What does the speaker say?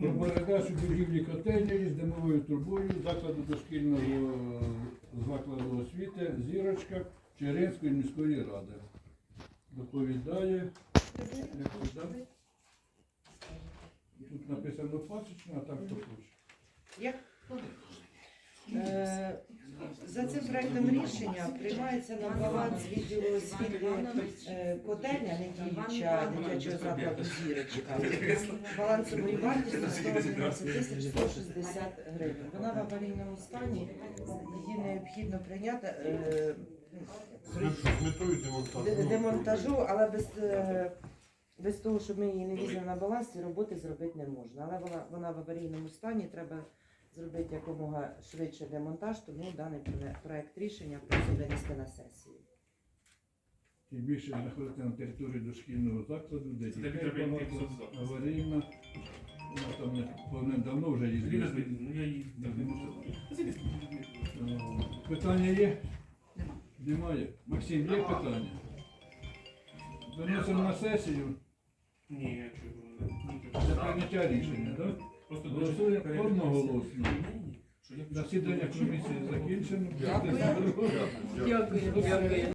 Про передачу будівлі котельні з димовою трубою закладу дошкільного е, закладу освіти Зірочка Черенської міської ради. Доповідає. якось, да? Тут написано пасічна, а так хто хоче. Як? Е, За цим проектом рішення приймається на баланс відділу освіти е, котельня недіюча дитячого закладу зірочка балансовою вартістю 111 тисяч 160 гривень. Вона в аварійному стані, її необхідно прийняти демонтажу. демонтажу, але без, е, без того, щоб ми її не візьмемо на баланс, ці роботи зробити не можна. Але вона, вона в аварійному стані, треба зробити якомога швидше демонтаж, тому даний проект рішення просить винести на сесію. Тим більше знаходиться на території дошкільного закладу, де Це дітей багато, аварійна. Вона там не повним-давно вже Ліна ну не. Е, Питання є? Немає. Максим, є питання? Виносимо на сесію Ні, я чого. Ні, для прийняття рішення, так? Просто Голосуємо дуже одноголосно. Що я Засідання комісії закінчено. Дякую.